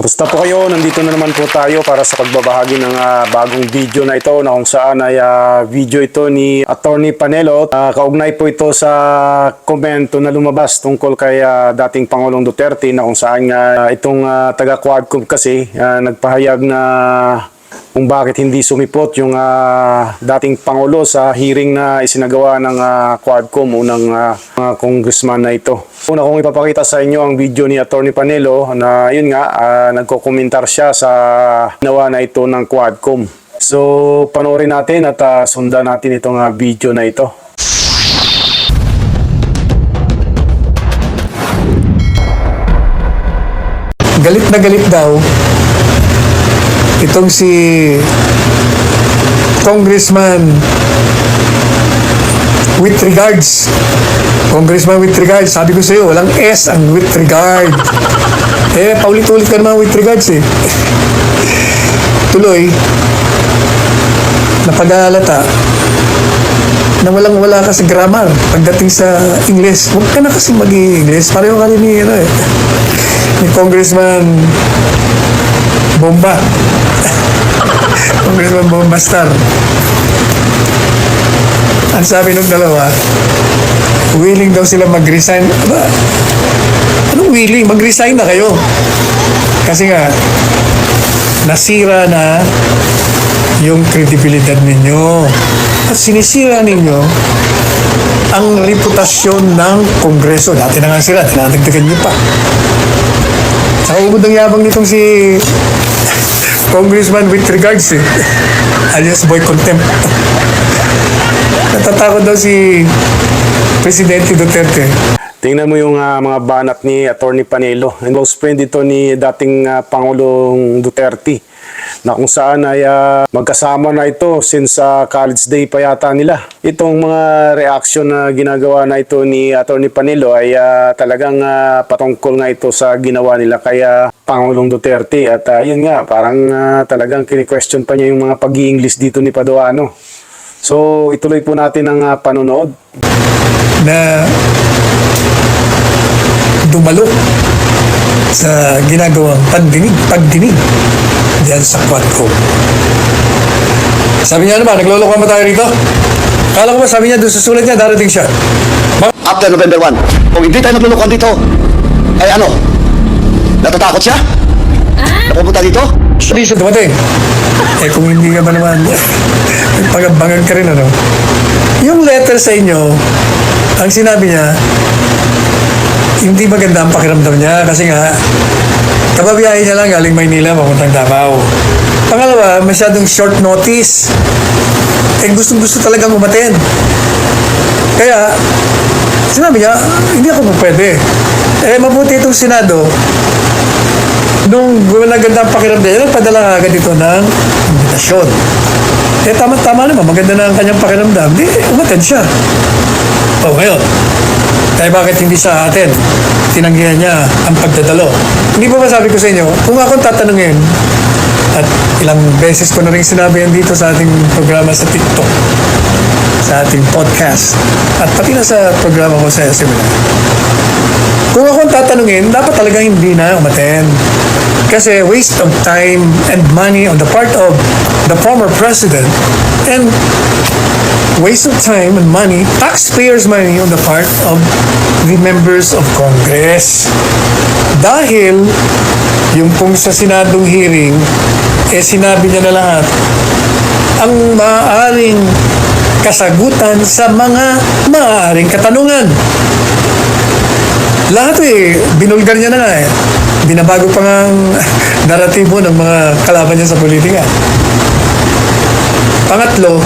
Kamusta po kayo? Nandito na naman po tayo para sa pagbabahagi ng ah, bagong video na ito na kung saan ay ah, video ito ni Attorney Panelo. Ah, kaugnay po ito sa komento na lumabas tungkol kay ah, dating Pangulong Duterte na kung saan nga itong ah, taga Quadcom kasi ah, nagpahayag na kung bakit hindi sumipot yung ah, dating Pangulo sa hearing na isinagawa ng uh, Quadcom unang ah, mga congressman na ito. Una kong ipapakita sa inyo ang video ni Attorney Panelo na yun nga, ah, nagkokomentar siya sa ginawa na ito ng Quadcom. So, panoorin natin at ah, sundan natin itong ah, video na ito. galit na galit daw itong si Congressman with regards. Congressman with regards. Sabi ko sa iyo walang S ang with regard. Eh paulit-ulit ka naman with regards eh. Tuloy napag-aalata na walang wala ka sa grammar pagdating sa English huwag ka na kasi mag-English pareho ka rin ni, ano, eh, ni Congressman Bomba Congressman Bomba Star ang sabi ng dalawa willing daw sila mag-resign ba? anong willing? mag-resign na kayo kasi nga nasira na yung kredibilidad ninyo at sinisira ninyo ang reputasyon ng Kongreso. Dati na nga sila, tinatagdagan nyo pa. Sa ubod ng yabang nitong si Congressman with regards eh. Alias boy contempt. Natatakot daw si Presidente Duterte. Tingnan mo yung ah, mga banat ni Attorney Panelo. And close friend ito ni dating ah, Pangulong Duterte na kung saan ay ah, magkasama na ito since sa college day pa yata nila. Itong mga reaction na ginagawa na ito ni Attorney Panelo ay ah, talagang ah, patungkol nga ito sa ginawa nila kaya Pangulong Duterte at ah, yun nga parang ah, talagang kini-question pa niya yung mga pag-i-English dito ni Paduano. So ituloy po natin ang ah, panonood. na dumalo sa ginagawang pandinig, pagdinig diyan sa Quadco. Sabi niya naman, nagloloko ba tayo rito? Kala ko ba sabi niya doon sa sulat niya, darating siya. after November 1. Kung hindi tayo naglulukuhan dito, ay ano? Natatakot siya? Napupunta dito? Hindi siya dumating. Eh kung hindi ka ba naman, pagabangan ka rin ano. Yung letter sa inyo, ang sinabi niya, hindi maganda ang pakiramdam niya kasi nga, kababiyahin niya lang galing Maynila papuntang Davao. Pangalawa, masyadong short notice. Eh gustong gusto talagang umaten. Kaya, sinabi niya, hindi ako pwede. Eh mabuti itong Senado, nung gumaganda ang pakiramdam niya, nagpadala nga agad ito ng invitasyon. Eh, tama-tama naman, maganda na ang kanyang pakiramdam, di, umaten siya. O, ngayon, tayo bakit hindi sa atin? Tinanggihan niya ang pagdadalo. Hindi ba sabi ko sa inyo, kung akong tatanungin, at ilang beses ko na rin sinabi yan dito sa ating programa sa TikTok, sa ating podcast, at pati na sa programa ko sa seminar. Kung akong tatanungin, dapat talaga hindi na umaten. Kasi waste of time and money on the part of the former president and waste of time and money, taxpayers' money on the part of the members of Congress. Dahil yung pong sa Senadong hearing, eh sinabi niya na lahat ang maaaring kasagutan sa mga maaaring katanungan. Lahat eh, binulgar niya na nga eh. Binabago pa nga ang naratibo ng mga kalaban niya sa politika. Pangatlo,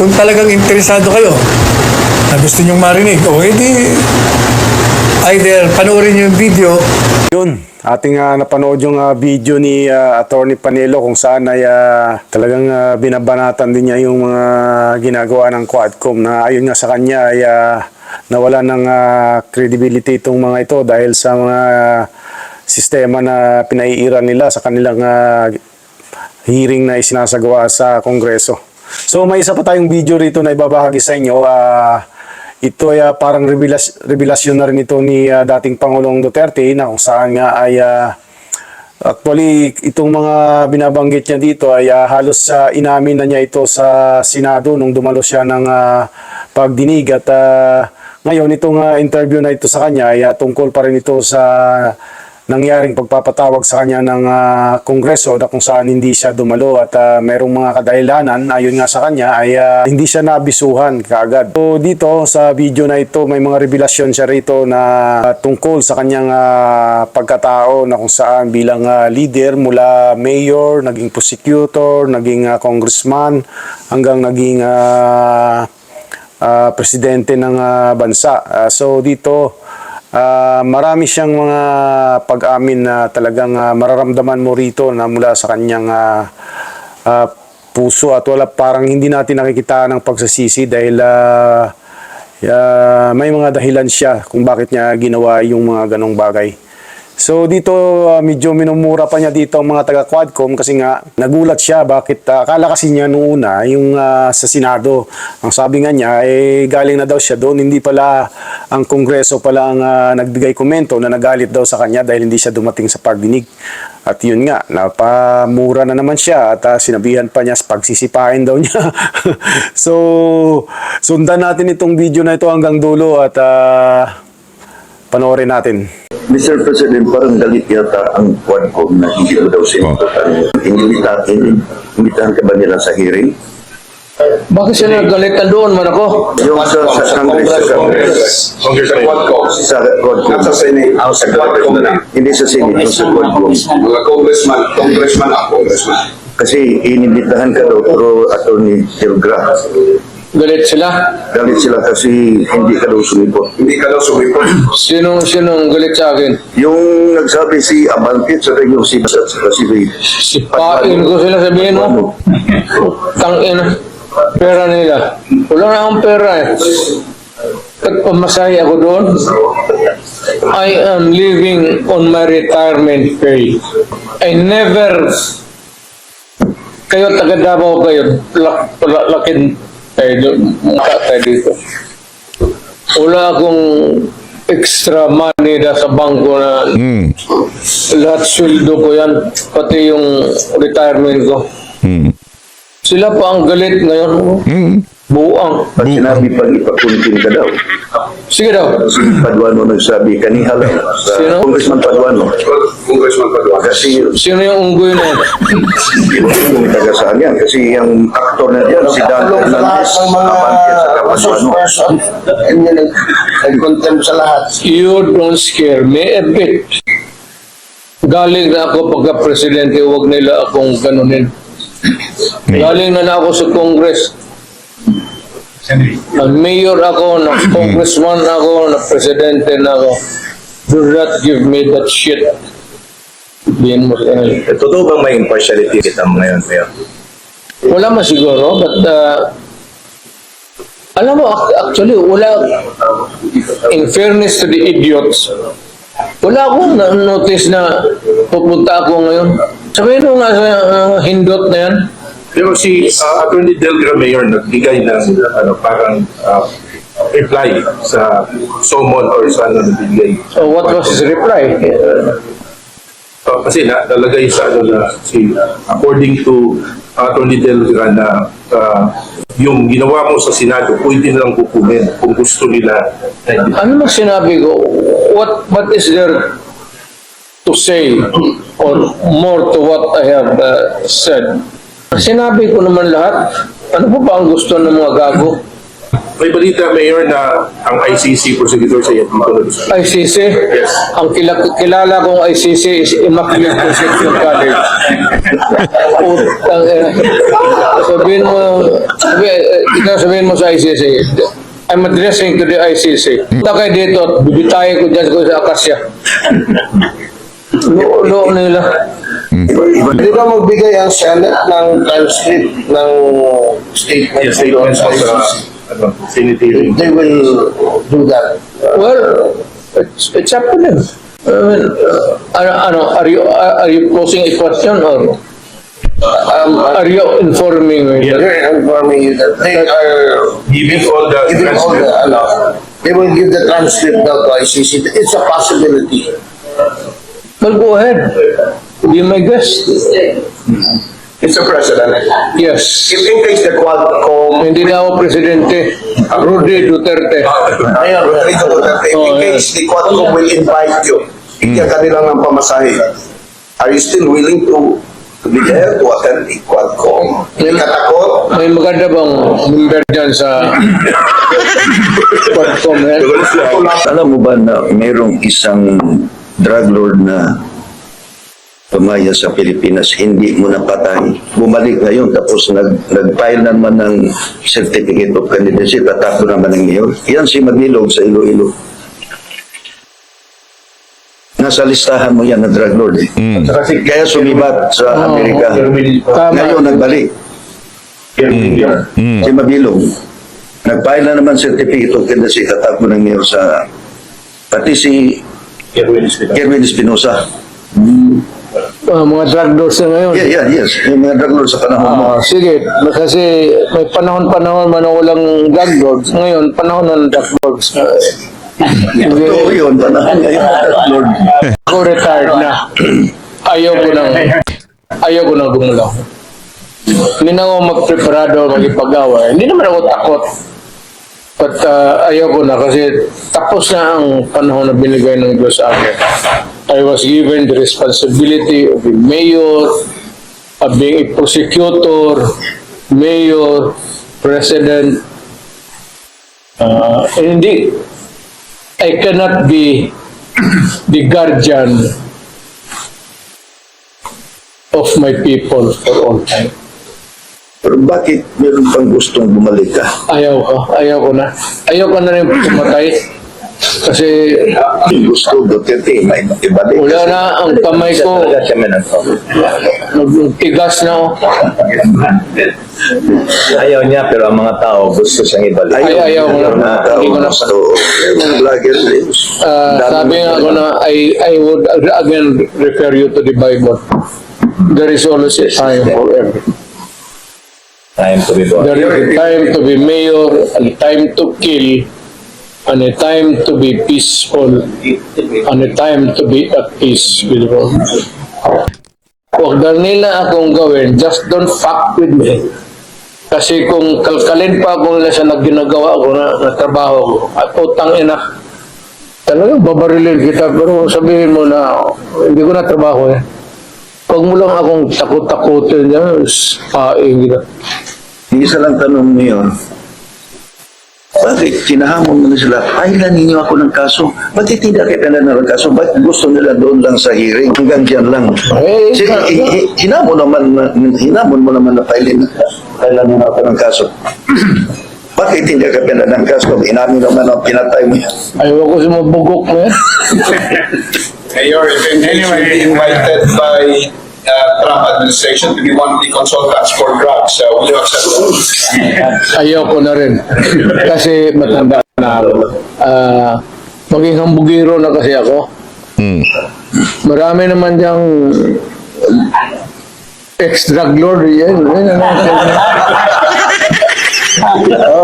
kung talagang interesado kayo na gusto niyong marinig, o edi either panoorin yung video Yun, ating ah, napanood yung ah, video ni ah, Attorney Panelo kung saan ay ah, talagang ah, binabanatan din niya yung mga ginagawa ng Quadcom na ayon nga sa kanya ay ah, nawala ng ah, credibility itong mga ito dahil sa mga sistema na pinaiiran nila sa kanilang ah, hearing na isinasagawa sa Kongreso. So may isa pa tayong video rito na ibabahagi sa inyo. ah, ito ay ah, parang revelas- na rin ito ni ah, dating Pangulong Duterte na kung saan nga ay ah, Actually, itong mga binabanggit niya dito ay ah, halos sa inamin na niya ito sa Senado nung dumalo siya ng ah, pagdinig at ah, ngayon itong ah, interview na ito sa kanya ay ah, tungkol pa rin ito sa nangyaring pagpapatawag sa kanya ng ah, Kongreso na kung saan hindi siya dumalo at ah, merong mga kadahilanan ayon nga sa kanya ay ah, hindi siya nabisuhan kaagad. So dito sa video na ito may mga revelasyon siya rito na ah, tungkol sa kanyang ah, pagkatao na kung saan bilang ah, leader mula mayor, naging prosecutor, naging ah, congressman hanggang naging ah, ah, presidente ng ah, bansa. Ah, so dito ah, marami siyang mga pag-amin na talagang ah, mararamdaman mo rito na mula sa kanyang ah, ah, puso at wala parang hindi natin nakikita ng pagsasisi dahil ah, ah, may mga dahilan siya kung bakit niya ginawa yung mga ganong bagay. So dito ah, medyo minumura pa niya dito ang mga taga Quadcom kasi nga nagulat siya bakit ah, akala kasi niya noong una yung ah, sa Senado. Ang sabi nga niya eh galing na daw siya doon hindi pala ang Kongreso pala ang ah, nagbigay komento na nagalit daw sa kanya dahil hindi siya dumating sa pagdinig. At yun nga, napamura na naman siya at ah, sinabihan pa niya pagsisipain daw niya. so, sundan natin itong video na ito hanggang dulo at ah, panoorin natin. Mr. President, parang galit yata ang Quadcom na hindi mo daw sila Inimbitahan, inimbitahan ka ba nila sa hearing? Bakit sila galit na doon man ako? Yung sa, sa Congress, sa Congress. Congress Quadcom. Sa Quadcom. Not sa Senate. Ah, sa Quadcom na. Hindi sa Senate, sa Quadcom. Mga congressman, congressman ako, congressman. Kasi inimbitahan ka daw through Attorney Tilgra. Galit sila? Galit sila kasi hindi ka daw sumipot. Hindi ka daw sumipot. Sinong, sinong galit sa akin? Yung nagsabi si Abante sa yung si at saka si Ray. Sipain ko sila sabihin mo. Tangina. Pera nila. Wala na akong pera eh. Pagpamasahe ako doon, I am living on my retirement pay. I never kayo taga Davao kayo lak, lak, lakin tayo doon. Tayo dito. Wala akong extra money na sa bangko na lahat sweldo ko yan pati yung retirement ko. Sila pa ang galit ngayon buang At sinabi pang ipakuntin ka daw. sige daw Si Paduano nagsabi kaniha lang sa Sino? Congressman Paduano. Congressman Paduan. Kasi sino yung unggoy na yan yung taga saan yan. Kasi yung aktor na yan, si Dan Hernandez, Abante sa Paduano. Nag-contempt sa lahat. you don't scare me a bit galing na ako pagka-presidente huwag nila akong ganunin galing na, na ako sa congress Nag-mayor ako, nag-congressman ako, nag-presidente na ako. Do not give me that shit. Diyan mo sa. Eh, Totoo bang may impartiality kita mo ngayon, Mayor? Wala man siguro, but uh, alam mo, ac- actually, wala, in fairness to the idiots, wala akong na-notice na pupunta ako ngayon. Sabihin mo nga sa uh, hindot na yan, Pero si uh, Attorney Delgra Mayor nagbigay ng ano, parang uh, reply sa summon or sa ano nagbigay. so what was his reply? Uh, Uh, kasi na, nalagay sa ano na si according to Attorney Delgra na uh, yung ginawa mo sa Senado, pwede nilang kukunin kung gusto nila. ano mas sinabi ko? What, what is there to say or more to what I have uh, said? Sinabi ko naman lahat. Ano pa ba ang gusto ng mga gago? May balita, Mayor, na ang ICC prosecutor sa gusto. ICC? Ang kila, kilala kong ICC is Immaculate Conception College. Utang ina. Sabihin mo, sabi, eh, ikaw sabihin mo sa ICC, I'm addressing to the ICC. Punta kayo dito, bibitayin ko dyan ko sa Akasya. Lo, lo nila. Hindi ba magbigay ang Senate ng transcript ng statement Yes, statements of uh, ano, Senate hearing. They will do that. Well, it's, it's up to them. I mean, uh, ano, ano, are you, are you posing a question or? Um, Are you informing me? that- They're informing you that they are Giving all the giving all the, ano, they will give the transcript now to ICC. It's a possibility. Well, go ahead. Be my guest. Mr. President, Yes. if in case the Quadcom, Hindi na ako presidente. Rudy Duterte. Mayor Rodrigo Duterte, if Oh, in yeah. case the Quadcom will invite you, bigyan ka nilang ng pamasahe, are you still willing to to be there to attend the Quadcom? Hindi ka takot? May maganda bang member dyan sa Quadcom eh? Alam mo ba na mayroong isang drug lord na tumaya sa Pilipinas, hindi mo napatay. Bumalik ngayon, tapos nag, nag-file naman ng certificate of candidacy, tatakbo naman ng mayor. Yan si Magilog sa Iloilo. Nasa listahan mo yan na drug lord eh. Kasi Kaya sumibat sa Amerika. Tama. Ngayon, nagbalik. Si Mabilog. Nag-file na naman certificate of candidacy, tatakbo ng mayor sa pati si Kerwin Espinosa. Ah, mga drug lords na ngayon. Yeah, yeah, yes. Yung mga drug lord sa panahon mo. Ah, sige, kasi may panahon-panahon man walang drug lords. Ngayon, panahon ng drug lords. Ah, Totoo yun, panahon ngayon ng drug lord. Ako retired na. Ayaw ko nang, ayaw ko nang gumulaw. Hindi na ako magpreparado magipag-away. Hindi naman ako takot. But uh, ayaw ko na kasi tapos na ang panahon na binigay ng Diyos sa akin. I was given the responsibility of being mayor, of being a prosecutor, mayor, president. Uh, and hindi, I cannot be the guardian of my people for all time. Pero bakit meron pang gustong bumalik ka? Ayaw ko, ayaw ko na. Ayaw ko na rin pumatay. Kasi Gusto Duterte, may ibalik. wala na ang kamay ko, nagtigas na ako. ayaw niya pero ang mga tao gusto siyang ibalik. Ay, ayaw ko na. Mga tao Hindi ko na. gusto. Vlogger, dami sabi nga ako na, I, I would again refer you to the Bible. There is always a time for everything. Time to be born. There is a time to be mayor, a time to kill, and a time to be peaceful, and a time to be at peace with God. Huwag na nila akong gawin, just don't fuck with me. Kasi kung kalkalin pa ako nila sa nagginagawa ko na, na trabaho ko, at utang ina, talagang babarilin kita, pero sabihin mo na, hindi ko na trabaho eh. Huwag mo lang akong takot-takutin niya, paing kita. Yung isa lang tanong niyo, bakit kinahamon mo na sila? Pailan ninyo ako ng kaso. Bakit hindi kita na ng kaso? Bakit gusto nila doon lang sa hearing? Hanggang dyan lang. Eh, Si, ka- hi- hi- hinamon naman, na- hinamon mo naman na pailin, pailan mo na ako ng kaso. Bakit hindi ka pinala ng kaso? Inamin naman ang pinatay mo yan. Ayaw ko sumabugok mo yan. Mayor, if be invited by uh, Trump administration to be one of the consultants for drugs, uh, will you accept that? Ayaw ko na rin. Kasi matanda na ako. Ah, maging hambugiro na kasi ako. Marami naman diyang ex-drug lord yan. Yan ang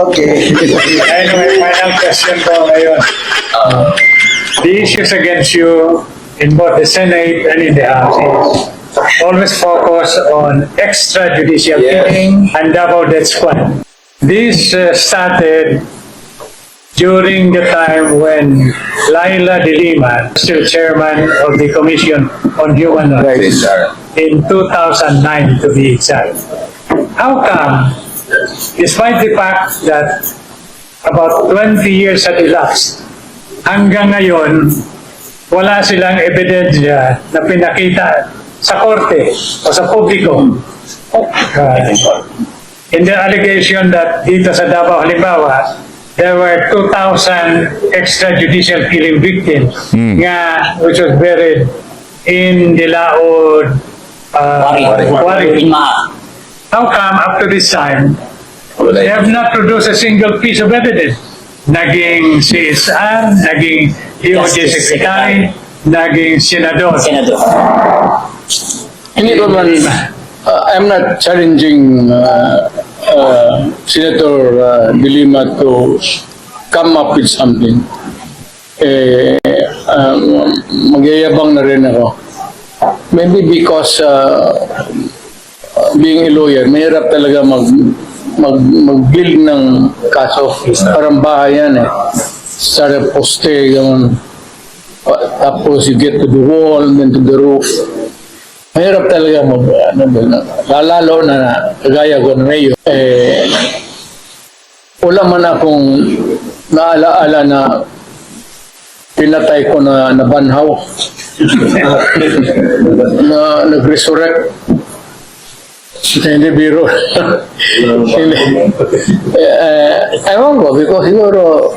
Okay. Anyway, final question po ngayon. The issues against you in both the Senate and in the House is always focus on extrajudicial killing and double death squad. This uh, started during the time when Laila de Lima, still chairman of the Commission on Human Rights, in 2009 to be exact. How come, despite the fact that about 20 years had elapsed, hanggang ngayon, wala silang ebidensya na pinakita sa korte o sa publiko. Uh, in the allegation that dito sa Davao, halimbawa, there were 2,000 extrajudicial killing victims nga which was buried in the Laod uh, Quarry. How come up to this time, they have not produced a single piece of evidence? Naging CSR, naging DOJ Secretary, naging Senador. Hindi ko man, uh, I'm not challenging uh, uh, Senator uh, De Lima to come up with something. Eh, um, magyayabang na rin ako. Maybe because uh, being a lawyer, mahirap talaga mag mag mag-build ng kaso. Parang bahay eh. Start a poste, ganun. Tapos you get to the wall, then to the roof. Mahirap talaga mag, ano, lalalo na kagaya ko na ngayon. Eh, wala man akong naalaala na pinatay ko na nabanhaw. na nag-resurrect. Hindi biro. Hindi. Eh, ewan ko, because siguro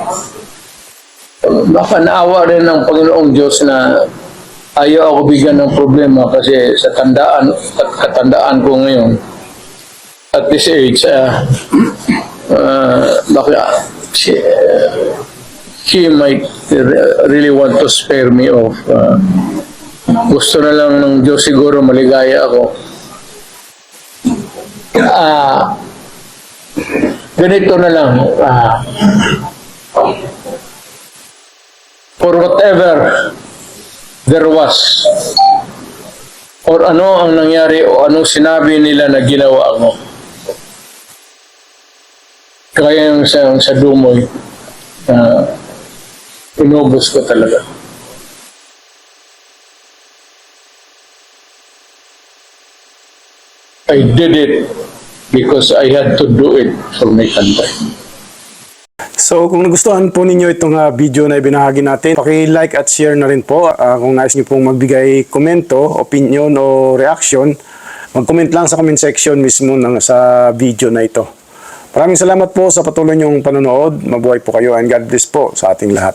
baka naawa rin ng Panginoong Diyos na ayaw ako bigyan ng problema kasi sa tandaan, kat- katandaan ko ngayon at this age, uh, uh, baka she, she might re- really want to spare me of uh, gusto na lang ng Diyos siguro maligaya ako. Ah, ganito na lang. ah, for whatever there was or ano ang nangyari o anong sinabi nila na ginawa mo. Kaya yung sa, sa Dumoy, uh, inubos ko talaga. I did it because I had to do it for my country. So kung nagustuhan po ninyo itong ah, video na ibinahagi natin, paki-like at share na rin po. Ah, kung nais niyo pong magbigay komento, opinion o reaction, mag-comment lang sa comment section mismo ng, sa video na ito. Maraming salamat po sa patuloy niyong panonood. Mabuhay po kayo and God bless po sa ating lahat.